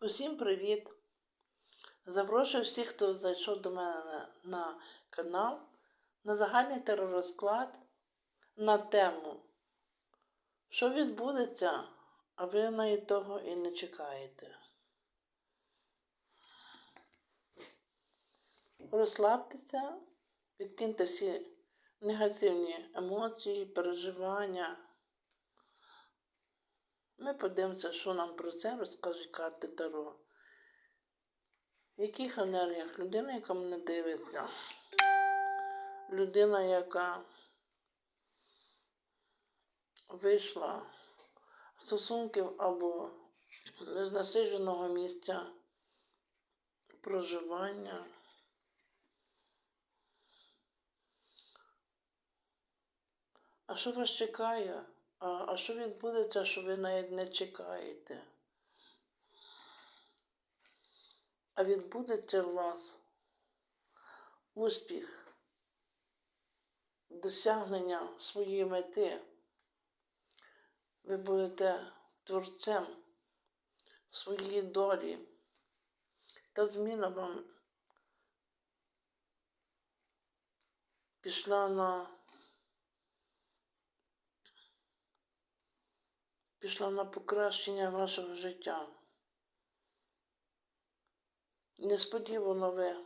Усім привіт! Запрошую всіх, хто зайшов до мене на, на канал на загальний теророзклад на тему, що відбудеться, а ви навіть того і не чекаєте. Розслабтеся, відкиньте всі негативні емоції, переживання. Ми подивимося, що нам про це розкажуть карти Таро. В яких енергіях людина, яка мене дивиться, людина, яка вийшла з стосунків або з насидженого місця проживання. А що вас чекає? А, а що відбудеться, що ви навіть не чекаєте? А відбудеться у вас успіх, досягнення своєї мети. Ви будете творцем своєї долі. Та зміна вам пішла на пішла на покращення вашого життя. Несподівано ви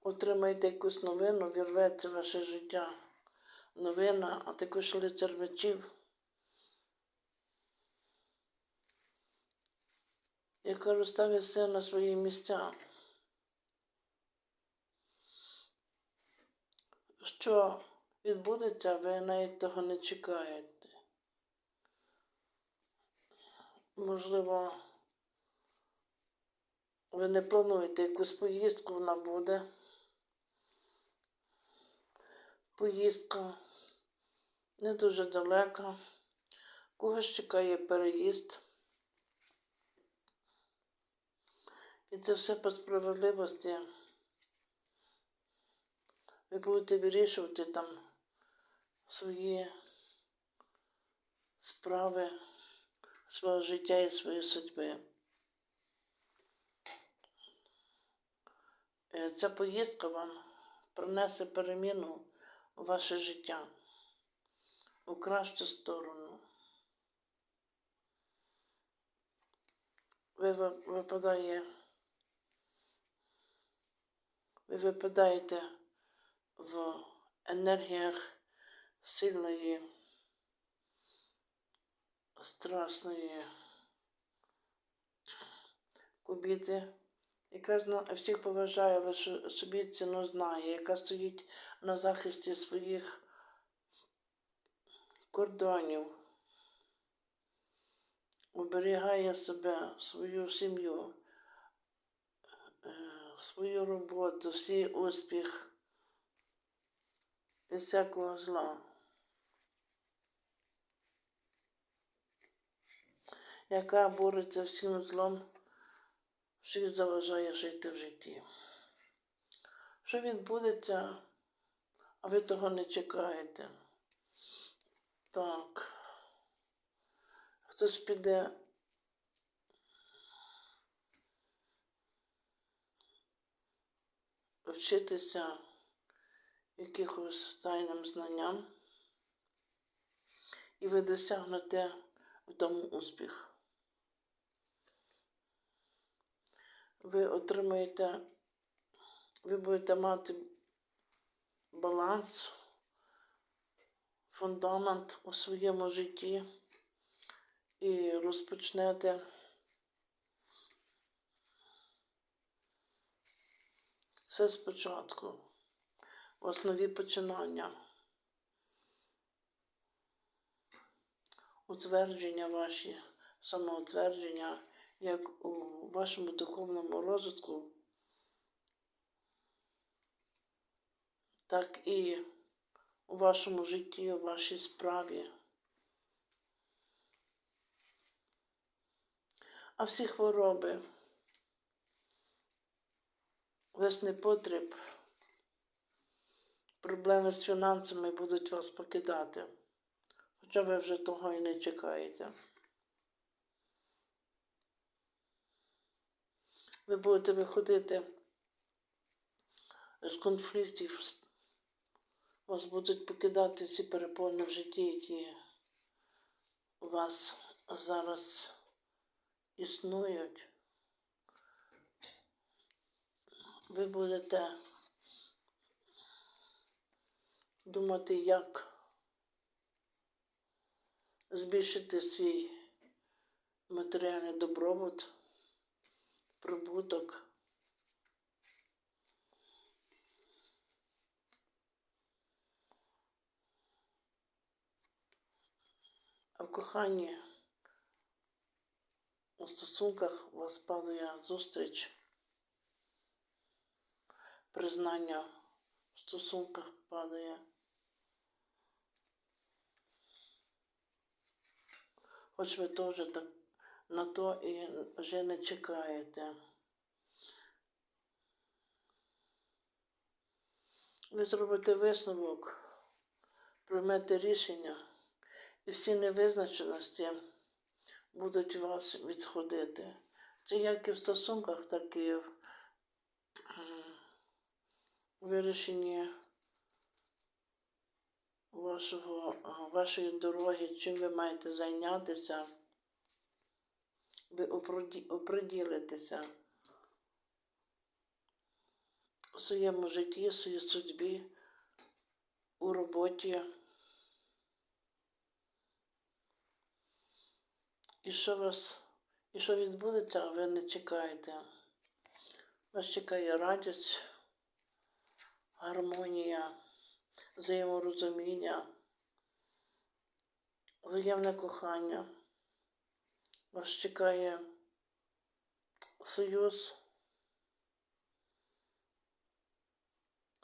отримаєте якусь новину, вірветься ваше життя. Новина, а також лицар мечів, яка розставить все на свої місця. Що відбудеться, ви навіть того не чекаєте. Можливо, ви не плануєте якусь поїздку, вона буде. Поїздка не дуже далека. Когось чекає переїзд. І це все по справедливості. Ви будете вирішувати там свої справи, свого життя і своєї судьби. Е, Ця поїздка вам принесе переміну у ваше життя у кращу сторону. Ви ви- випадає, ви випадаєте в енергіях сильної, страшної кубіти, яка всіх поважає, але собі ціну знає, яка стоїть на захисті своїх кордонів, оберігає себе, свою сім'ю, е, свою роботу, свій успіх. Від всякого зла. Яка бореться всім злом, що заважає жити в житті. Що відбудеться, а ви того не чекаєте? Так. Хтось піде вчитися якихось тайним знанням, і ви досягнете в тому успіх. Ви отримаєте, ви будете мати баланс, фундамент у своєму житті і розпочнете все спочатку. Вас нові починання. Утвердження ваші, самоутвердження, як у вашому духовному розвитку, так і у вашому житті, у вашій справі. А всі хвороби, весь непотріб, проблеми з фінансами будуть вас покидати, хоча ви вже того і не чекаєте. Ви будете виходити з конфліктів, вас будуть покидати ці перепони в житті, які у вас зараз існують. Ви будете думати, як збільшити свій матеріальний добробут, прибуток. А в коханні у стосунках у вас падає зустріч, признання в стосунках падає. Хоч ви теж так на то і вже не чекаєте. Ви зробите висновок, приймете рішення, і всі невизначеності будуть вас відходити. Це як і в стосунках, так і в вирішенні вашого, вашої дороги, чим ви маєте зайнятися, ви оприділитеся у своєму житті, у своїй судьбі, у роботі. І що вас, і що відбудеться, ви не чекаєте. Вас чекає радість, гармонія, взаєморозуміння, взаємне кохання. Вас чекає союз,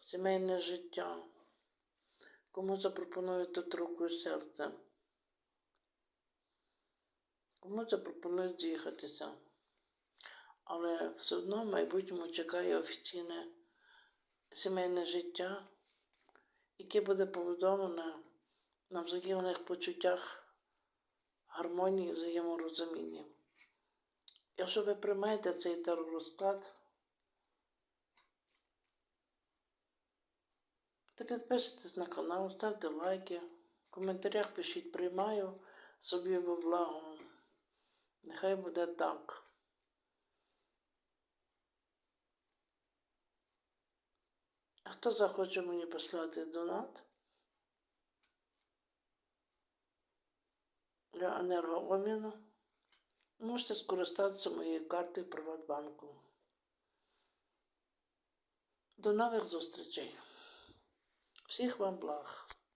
сімейне життя. Кому запропонуєте руку і серце. Кому запропонують з'їхатися. Але все одно в майбутньому чекає офіційне сімейне життя, яке буде побудоване на взаємних почуттях гармонії, взаєморозуміння. Якщо ви приймаєте цей теророзклад, то підписуйтесь на канал, ставте лайки, в коментарях пишіть приймаю собі во благо. Нехай буде так. А хто захоче мені послати донат для енергообміну, можете скористатися моєю картою Приватбанку. До нових зустрічей. Всіх вам благ.